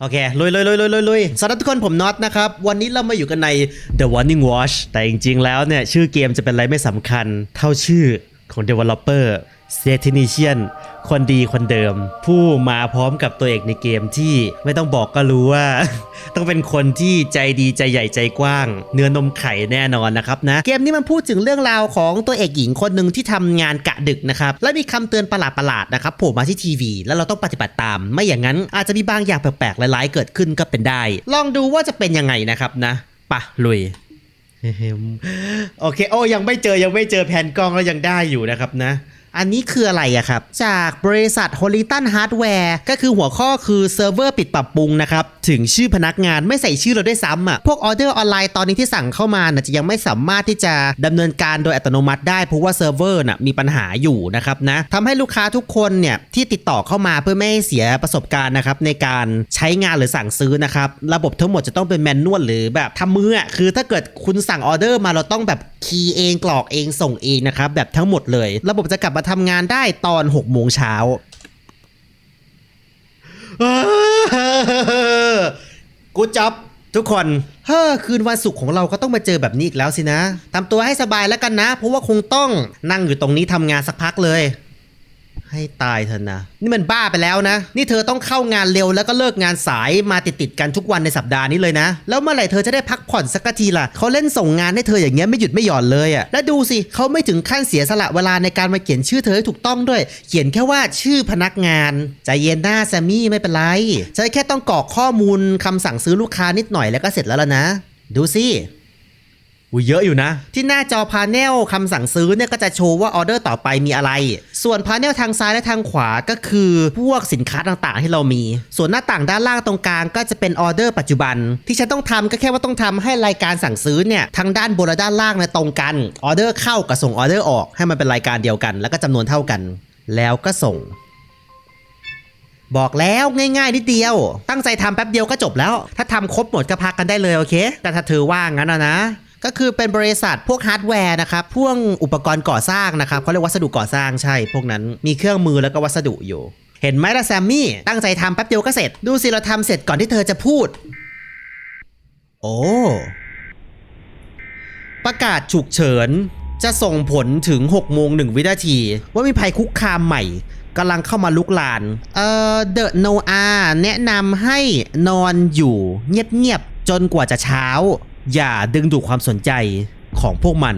โอเคลุยลุยลุยลุยลุยลุยสวัสดีทุกคนผมน็อตนะครับ วันนี้เรามาอยู่กันใน The Warning Watch แต่จริงๆแล้วเนี่ย ชื่อเกมจะเป็นอะไรไม่สำคัญเท่าชื่อของ Developer s e t i n i c i a n คนดีคนเดิม ผู้มาพร้อมกับตัวเอกในเกมที่ไม่ต้องบอกก็รู้ว่า ต้องเป็นคนที่ใจดีใจใหญ่ใจกว้าง เนื้อนมไข่แน่นอนนะครับนะ เกมนี้มันพูดถึงเรื่องราวของตัวเอกหญิงคนหนึ่งที่ทำงานกะดึกนะครับ และมีคำเตือนประหลาดๆนะครับโผล่มาที่ทีวี แล้วเราต้องปฏิบัติตาม ไม่อย่างนั้นอาจจะมีบางอย่างแปลกๆร้ายๆเกิดขึ้นก็เป็นได้ ลองดูว่าจะเป็นยังไงนะครับนะปะลุยโอเคโอ้ยังไม่เจอยังไม่เจอแผ่นกล้องแล้วยังได้อยู่นะครับนะ อันนี้คืออะไรอะครับ จากบริษัท h o l i t o n Hardware ก็คือหัวข้อคือเซิร์ฟเวอร์ปิดปรับปรุงนะครับ ถึงชื่อพนักงานไม่ใส่ชื่อเราได้วยซ้ำอะพวกออเดอร์ออนไลน์ตอนนี้ที่สั่งเข้ามาน่ะจะยังไม่สามารถที่จะดำเนินการโดยอัตโนมัติได้ เพราะว่าเซิร์ฟเวอร์น่ะมีปัญหาอยู่นะครับนะทำให้ลูกค้าทุกคนเนี่ยที่ติดต่อเข้ามาเพื่อไม่ให้เสียประสบการณ์นะครับในการใช้งานหรือสั่งซื้อนะครับระบบทั้งหมดจะต้องเป็นแมนนวลหรือแบบทำมืออะคือถ้าเกิดคุณสั่งออเดอร์มาเราต้องแบบ คีย์เองกรอกเองส่งเองนะครับแบบทั้งหมดเลย ระบบจะกลับมาทำงานได้ตอน6โมงเช้ากูจับทุกคนเฮ้อคืนวันศุกร์ของเราก็ต้องมาเจอแบบนี้อีกแล้วสินะทำตัวให้สบายแล้วกันนะ เพราะว่าคงต้องนั่งอยู่ตรงนี้ทำงานสักพักเลย ให้ตายเถอะนะ นี่มันบ้าไปแล้วนะ นี่เธอต้องเข้างานเร็วแล้วก็เลิกงานสายมาติดติดกันทุกวันในสัปดาห์นี้เลยนะ แล้วเมื่อไหร่เธอจะได้พักผ่อนสักทีล่ะเขาเล่นส่งงานให้เธออย่างเงี้ยไม่หยุดไม่หย่อนเลยอะ่ะแล้วดูสิเขาไม่ถึงขั้นเสียสละเวลาในการมาเขียนชื่อเธอให้ถูกต้องด้วย เขียนแค่ว่าชื่อพนักงานใจเย็นหน้าแซมมี่ไม่เป็นไรฉันแค่ต้องกรอกข้อมูลคำสั่งซื้อลูกค้านิดหน่อยแล้วก็เสร็จแล้วล่ะนะ ดูสิ อุ้ยเยอะอยู่นะ ที่หน้าจอพาเนลคำสั่งซื้อเนี่ยก็จะโชว์ว่าออเดอร์ต่อไปมีอะไร ส่วนพาเนลทางซ้ายและทางขวาก็คือพวกสินค้าต่างๆ ที่เรามี ส่วนหน้าต่างด้านล่างตรงกลางก็จะเป็นออเดอร์ปัจจุบัน ที่ฉันต้องทำก็แค่ว่าต้องทำให้รายการสั่งซื้อเนี่ยทางด้านบนและด้านล่างเนี่ยตรงกันออเดอร์เข้ากับส่งออเดอร์ออกให้มันเป็นรายการเดียวกัน แล้วก็จำนวนเท่ากัน แล้วก็ส่งบอกแล้วง่ายๆนิดเดียว ตั้งใจทำแป๊บเดียวก็จบแล้ว ถ้าทำครบหมดก็พักกันได้เลยโอเค แต่ถ้าเธอว่างั้นนะ ก็คือเป็นบริษัทพวกฮาร์ดแวร์นะครับ พวกอุปกรณ์ก่อสร้างนะครับเขาเรียกวัสดุก่อสร้างใช่ พวกนั้นมีเครื่องมือแล้วก็วัสดุอยู่ เห็นไหมล่ะแซมมี่ ตั้งใจทำแป๊บเดียวก็เสร็จ ดูสิเราทำเสร็จก่อนที่เธอจะพูด โอ้ ประกาศฉุกเฉิน จะส่งผลถึง6โมง1วินาที ว่ามีภัยคุกคามใหม่กำลังเข้ามาลุกลาน เอ่อ เดอะโนอาแนะนำให้นอนอยู่เงียบๆจนกว่าจะเช้า อย่าดึงดูดความสนใจของพวกมัน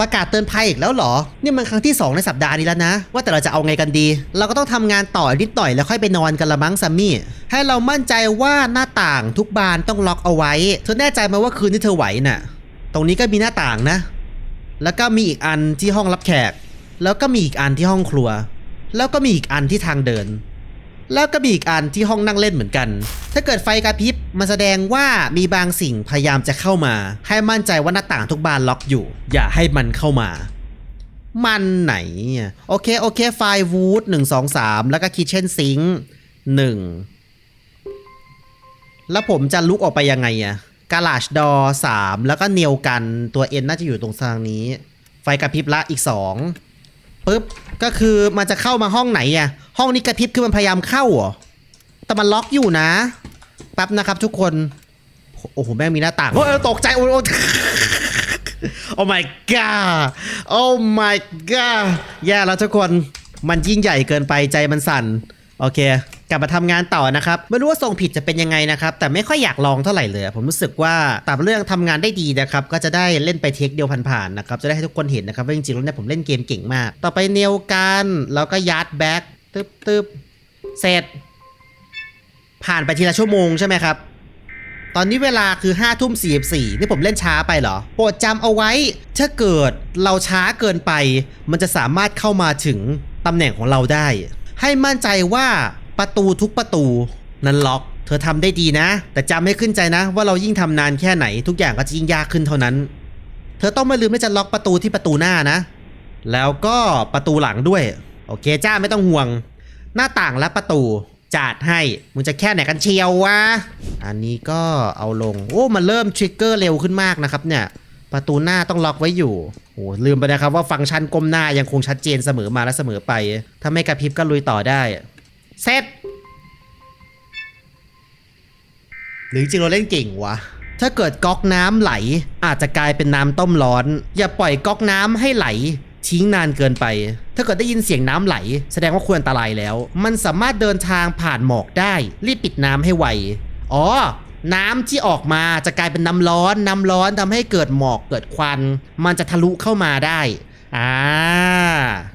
ประกาศเตือนภัยอีกแล้วเหรอ นี่มันครั้งที่ 2 ในสัปดาห์นี้แล้วนะ ว่าแต่เราจะเอาไงกันดี เราก็ต้องทำงานต่อนิดหน่อยแล้วค่อยไปนอนกันละมั้งซัมมี่ ให้เรามั่นใจว่าหน้าต่างทุกบานต้องล็อกเอาไว้ เธอแน่ใจไหมว่าคืนที่เธอไหวน่ะ ตรงนี้ก็มีหน้าต่างนะ แล้วก็มีอีกอันที่ห้องรับแขก แล้วก็มีอีกอันที่ห้องครัว แล้วก็มีอีกอันที่ทางเดิน แล้วก็มีอีกอันที่ห้องนั่งเล่นเหมือนกัน ถ้าเกิดไฟกระพริบมันแสดงว่ามีบางสิ่งพยายามจะเข้ามา ให้มั่นใจว่าหน้าต่างทุกบานล็อกอยู่ อย่าให้มันเข้ามา มันไหนอะโอเค โอเคไฟวูดหนึ่งสองสามแล้วก็คิ t เช่นซิงค์หนึ่งแล้วผมจะลุกออกไปยังไงอะกาลาชดอสามแล้วก็เนียวกันตัวเอ็นน่าจะอยู่ตรงทางนี้ ไฟกระพริบละอีกสองปึ๊บก็คือมันจะเข้ามาห้องไหนอะ ห้องนี้กระพริบคือมันพยายามเข้าเหรอ แต่มันล็อกอยู่นะ แป๊บนะครับทุกคน โอ้โห แม่งมีหน้าต่าง โอ้ยตกใจ โอ้ยโอ้ยโอ้ my god โอ้ my god แย่แล้วทุกคน มันยิ่งใหญ่เกินไปใจมันสั่น โอเค กลับมาทำงานต่อนะครับ ไม่รู้ว่าส่งผิดจะเป็นยังไงนะครับ แต่ไม่ค่อยอยากลองเท่าไหร่เลย ผมรู้สึกว่าตามเรื่องทำงานได้ดีนะครับ ก็จะได้เล่นไปเทคเดียวผ่านๆนะครับ จะได้ให้ทุกคนเห็นนะครับว่าจริงๆแล้วเนี่ยผมเล่นเกมเก่งมาก ต่อไปเนียวกัน แล้วก็ยัดแบ็ก ตึบตึบเสร็จ ผ่านไปทีละชั่วโมงใช่ไหมครับ ตอนนี้เวลาคือ5้าทุ่มสี่นี่ผมเล่นช้าไปเหรอ โปรดจำเอาไว้ ถ้าเกิดเราช้าเกินไป มันจะสามารถเข้ามาถึงตำแหน่งของเราได้ ให้มั่นใจว่าประตูทุกประตูนั้นล็อก เธอทำได้ดีนะ แต่จำให้ขึ้นใจนะ ว่าเรายิ่งทำนานแค่ไหน ทุกอย่างก็จะยิ่งยากขึ้นเท่านั้น เธอต้องไม่ลืมที่จะล็อกประตูที่ประตูหน้านะ แล้วก็ประตูหลังด้วย โอเคจ้าไม่ต้องห่วง หน้าต่างและประตูจัดให้มึงจะแค่ไหนกันเชียววะอันนี้ก็เอาลง โอ้มันเริ่มทริกเกอร์เร็วขึ้นมากนะครับเนี่ยประตูหน้าต้องล็อกไว้อยู่โอ้ลืมไปนะครับว่าฟังก์ชันก้มหน้ายังคงชัดเจนเสมอมาและเสมอไป ถ้าไม่กระพริบก็ลุยต่อได้ เสร็จ หรือจริงเราเล่นเก่งวะ ถ้าเกิดก๊อกน้ำไหล อาจจะกลายเป็นน้ำต้มร้อน อย่าปล่อยก๊อกน้ำให้ไหล ทิ้งนานเกินไป ถ้าเกิดได้ยินเสียงน้ำไหล แสดงว่าควรอันตรายแล้ว มันสามารถเดินทางผ่านหมอกได้ รีบปิดน้ำให้ไว อ๋อ น้ำที่ออกมาจะกลายเป็นน้ำร้อน น้ำร้อนทำให้เกิดหมอกเกิดควัน มันจะทะลุเข้ามาได้ อ่า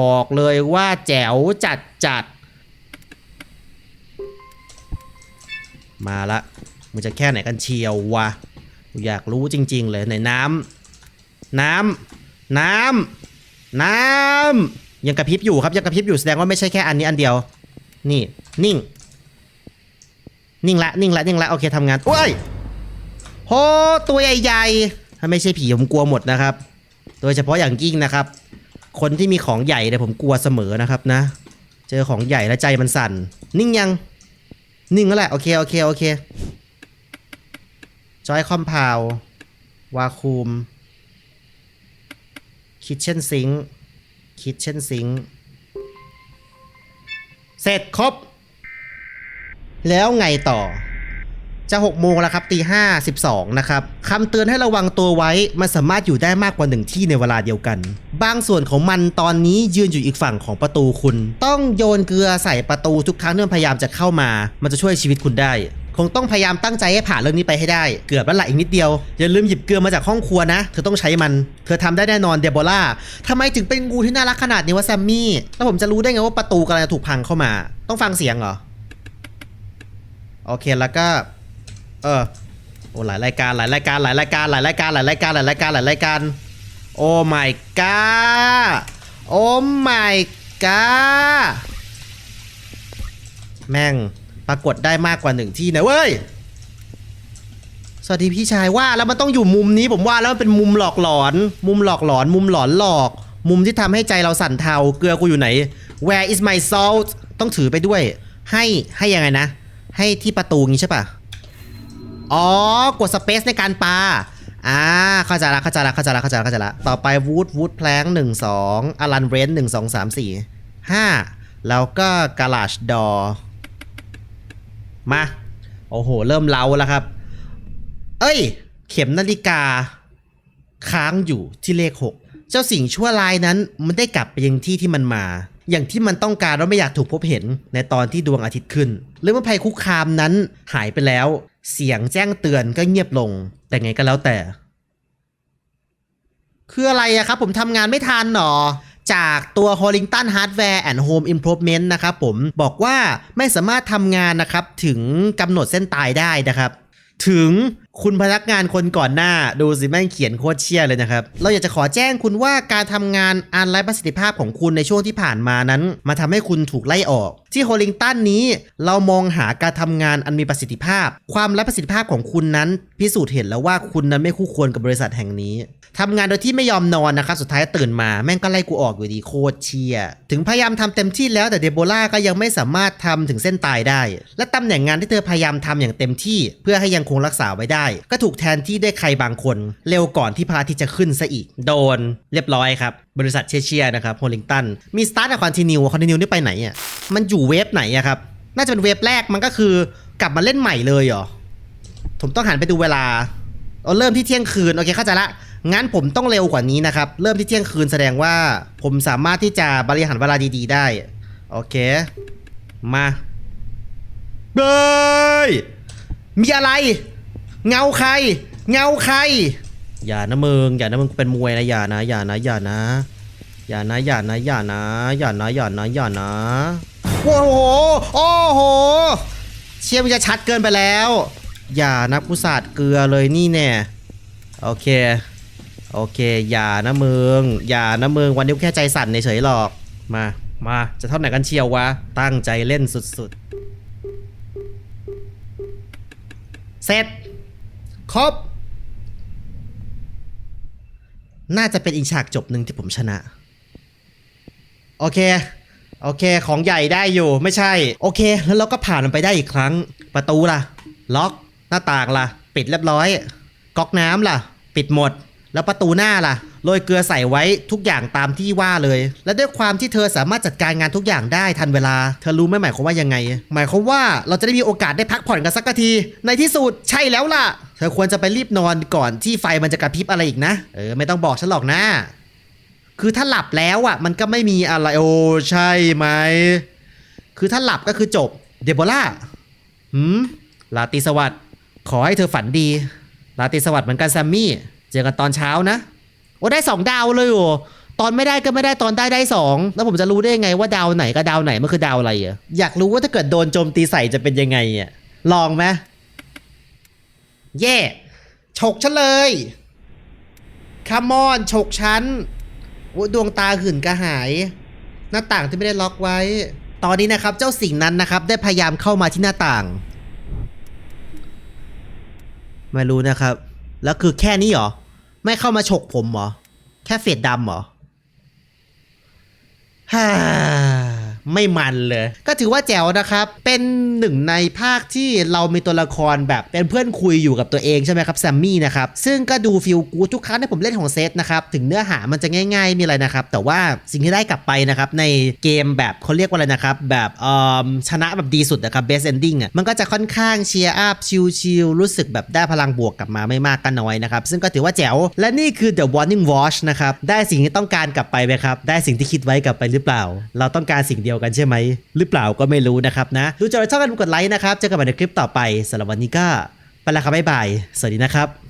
บอกเลยว่าแจ๋วจัดจัด มาละ มึงจะแค่ไหนกันเชียววะ อยากรู้จริง ๆ เลยในน้ำน้ำน้ำ น้ำยังกระพริบอยู่ครับยังกระพริบอยู่แสดงว่าไม่ใช่แค่อันนี้อันเดียว นี่นิ่ง นิ่งละนิ่งละนิ่งละโอเคทำงานโอ้ยโหตัวใหญ่ๆถ้าไม่ใช่ผีผมกลัวหมดนะครับ โดยเฉพาะอย่างยิ่งนะครับ คนที่มีของใหญ่เนี่ยผมกลัวเสมอนะครับนะ เจอของใหญ่แล้วใจมันสั่น นิ่งยัง นิ่งแล้วแหละโอเคโอเคโอเคจอยคอมพาววาคูม คิทเช่นซิงคิทเช่นซิงเสร็จครบ แล้วไงต่อ จะ6โมงแล้วครับตีห้าสิบสองนะครับคำเตือนให้ระวังตัวไว้ มันสามารถอยู่ได้มากกว่าหนึ่งที่ในเวลาเดียวกัน บางส่วนของมันตอนนี้ยืนอยู่อีกฝั่งของประตูคุณ ต้องโยนเกลือใส่ประตูทุกครั้งที่มันพยายามจะเข้ามา มันจะช่วยชีวิตคุณได้ คงต้องพยายามตั้งใจให้ผ่านเรื่องนี้ไปให้ได้ เกือบแล้วละอีกนิดเดียว อย่าลืมหยิบเกลือมาจากห้องครัวนะ เธอต้องใช้มัน เธอทำได้แน่นอนเดโบล่าทำไมถึงเป็นงูที่น่ารักขนาดนี้วะแซมมี่ แล้วผมจะรู้ได้ไงว่าประตูกำลังถูกพังเข้ามา ต้องฟังเสียงเหรอ โอเคแล้วก็ เออ โอ้หลายรายการหลายรายการหลายรายการหลายรายการหลายรายการหลายรายการหลายรายการ โอ้ my god โอ้ my god แม่ง ปรากฏได้มากกว่าหนึ่งที่นะเว้ย สวัสดีพี่ชายว่าแล้วมันต้องอยู่มุมนี้ผมว่าแล้วมันเป็นมุมหลอกหลอน มุมหลอกหลอน มุมหลอนหลอก มุมที่ทำให้ใจเราสั่นเทาเกลือกูอยู่ไหน Where is my salt ต้องถือไปด้วย ให้ให้ยังไงนะ ให้ที่ประตูงี้ใช่ปะอ๋อกดสเปซในการปาอ่าเข้าใจละเข้าใจละเข้าใจละเข้าใจละเข้าใจละต่อไปวูดวูดแพลงหนึ่งสองอลันเรนหนึ่งสองสามสี่ห้าแล้วก็กาลาชดอ มา โอ้โห เริ่มเล้าแล้วครับ เอ้ย เข็มนาฬิกา ค้างอยู่ที่เลข6เจ้าสิ่งชั่วร้ายนั้น มันได้กลับไปยังที่ที่มันมา อย่างที่มันต้องการว่าไม่อยากถูกพบเห็นในตอนที่ดวงอาทิตย์ขึ้นหรือว่าภัยคุกคามนั้นหายไปแล้ว เสียงแจ้งเตือนก็เงียบลง แต่ไงก็แล้วแต่ คืออะไรอะครับ ผมทำงานไม่ทันหรอ จากตัว Hollington Hardware and Home Improvement นะครับผมบอกว่าไม่สามารถทำงานนะครับถึงกำหนดเส้นตายได้นะครับ ถึงคุณพนักงานคนก่อนหน้าดูสิแม่งเขียนโคตรเชี่ยเลยนะครับ เราอยากจะขอแจ้งคุณว่าการทำงานอันไร้ประสิทธิภาพของคุณในช่วงที่ผ่านมานั้น มาทำให้คุณถูกไล่ออก ที่โฮลิงตันนี้ เรามองหาการทำงานอันมีประสิทธิภาพ ความไร้ประสิทธิภาพของคุณนั้น พิสูจน์เห็นแล้วว่าคุณนั้นไม่คู่ควรกับบริษัทแห่งนี้ทำงานโดยที่ไม่ยอมนอนนะครับสุดท้ายตื่นมาแม่งก็ไล่กูออกอยู่ดีโคตรเชียถึงพยายามทำเต็มที่แล้วแต่เดโบล่าก็ยังไม่สามารถทำถึงเส้นตายได้ และตำแหน่งงานที่เธอพยายามทำอย่างเต็มที่ เพื่อให้ยังคงรักษาไว้ได้ก็ถูกแทนที่ด้วยใครบางคน เร็วก่อนที่พระอาทิตย์จะขึ้นซะอีก โดนเรียบร้อยครับ บริษัทเชียร์นะครับโฮลิงตันมีสตาร์ทกับคอนติเนียคอนติเนียนี่ไปไหนอะมันอยู่เวฟไหนอะครับน่าจะเป็นเวฟแรกมันก็คือกลับมาเล่นใหม่เลยเหรอผมต้องหันไปดูเวลาเอาเริ่มที่เที่ยงคืนโอเคเข้าใจละงั้นผมต้องเร็วกว่านี้นะครับ เริ่มที่เที่ยงคืนแสดงว่า ผมสามารถที่จะบริหารเวลาดีๆ ได้ โอเค มาเบยมีอะไร เงาใคร เงาใคร อย่านะมึงอย่านะมึงกูเป็นมวยนะอย่านะอย่านะอย่านะอย่านะอย่านะอย่านะอย่านะอย่านะอย่านะโอ้โหโอ้โหเชี่ยมันจะชัดเกินไปแล้ว อย่านะกูสาดเกลือเลยนี่แน่โอเคโอเค อย่านะมึงอย่านะมึงวันนี้กูแค่ใจสั่นเฉยๆหรอกมามาจะเท่าไหนกันเชียววะ ตั้งใจเล่นสุดๆ เสร็จ ครบน่าจะเป็นอีกฉากจบหนึ่งที่ผมชนะ โอเค โอเค ของใหญ่ได้อยู่ ไม่ใช่ โอเค แล้วเราก็ผ่านมันไปได้อีกครั้ง ประตูล่ะ ล็อก หน้าต่างล่ะ ปิดเรียบร้อย ก๊อกน้ำล่ะ ปิดหมด แล้วประตูหน้าล่ะโรยเกลือใส่ไว้ทุกอย่างตามที่ว่าเลย และด้วยความที่เธอสามารถจัดการงานทุกอย่างได้ทันเวลา เธอรู้ไหมหมายความว่ายังไง หมายความว่าเราจะได้มีโอกาสได้พักผ่อนกันสักที ในที่สุดใช่แล้วล่ะ เธอควรจะไปรีบนอนก่อนที่ไฟมันจะกระพริบอะไรอีกนะ เออไม่ต้องบอกฉันหรอกนะ คือถ้าหลับแล้วอะ มันก็ไม่มีอะไรโอ้ใช่ไหม คือถ้าหลับก็คือจบ เดโบล่าหืมลาตรีสวัสดิ์ขอให้เธอฝันดี ลาตรีสวัสดิ์เหมือนกันแซมมี่ เจอกันตอนเช้านะโอ้ได้สองดาวเลยโอ้ตอนไม่ได้ก็ไม่ได้ตอนได้ได้สองแล้วผมจะรู้ได้ยังไงว่าดาวไหนกับดาวไหนมันคือดาวอะไรอะอยากรู้ว่าถ้าเกิดโดนโจมตีใส่จะเป็นยังไงอะลองไหมเย่ฉกฉันเลยคามอนฉกฉันดวงตาหื่นกระหาย หน้าต่างที่ไม่ได้ล็อกไว้ ตอนนี้นะครับ เจ้าสิ่งนั้นนะครับ ได้พยายามเข้ามาที่หน้าต่างไม่รู้นะครับ แล้วคือแค่นี้เหรอ ไม่เข้ามาฉกผมเหรอ แค่เฟดดำเหรอฮ่า ไม่มันเลย ก็ถือว่าแจ๋วนะครับ เป็นหนึ่งในภาคที่เรามีตัวละครแบบเป็นเพื่อนคุยอยู่กับตัวเองใช่ไหมครับแซมมี่นะครับ ซึ่งก็ดูฟิลกูทุกครั้งที่ผมเล่นของเซตนะครับถึงเนื้อหามันจะง่ายๆมีอะไรนะครับ แต่ว่าสิ่งที่ได้กลับไปนะครับในเกมแบบเขาเรียกว่าอะไรนะครับ แบบเออชนะแบบดีสุดนะครับ best ending อะมันก็จะค่อนข้างเชียร์อัพชิลๆรู้สึกแบบได้พลังบวกกลับมาไม่มากก็น้อยนะครับซึ่งก็ถือว่าแจ๋วและนี่คือ the warning watch นะครับได้สิ่งที่ต้องการกลับไปไหมครับได้สิ่งที่คิดไว้กลับไปหรือเปล่า เราต้องการสิ่งเดียวกันใช่ไหม หรือเปล่าก็ไม่รู้นะครับนะ ดูจอยชอบกันกดไลค์นะครับเจอกันใหม่ในคลิปต่อไปสำหรับวันนี้ก็ไปละครับบ๊ายบาย สวัสดีนะครับ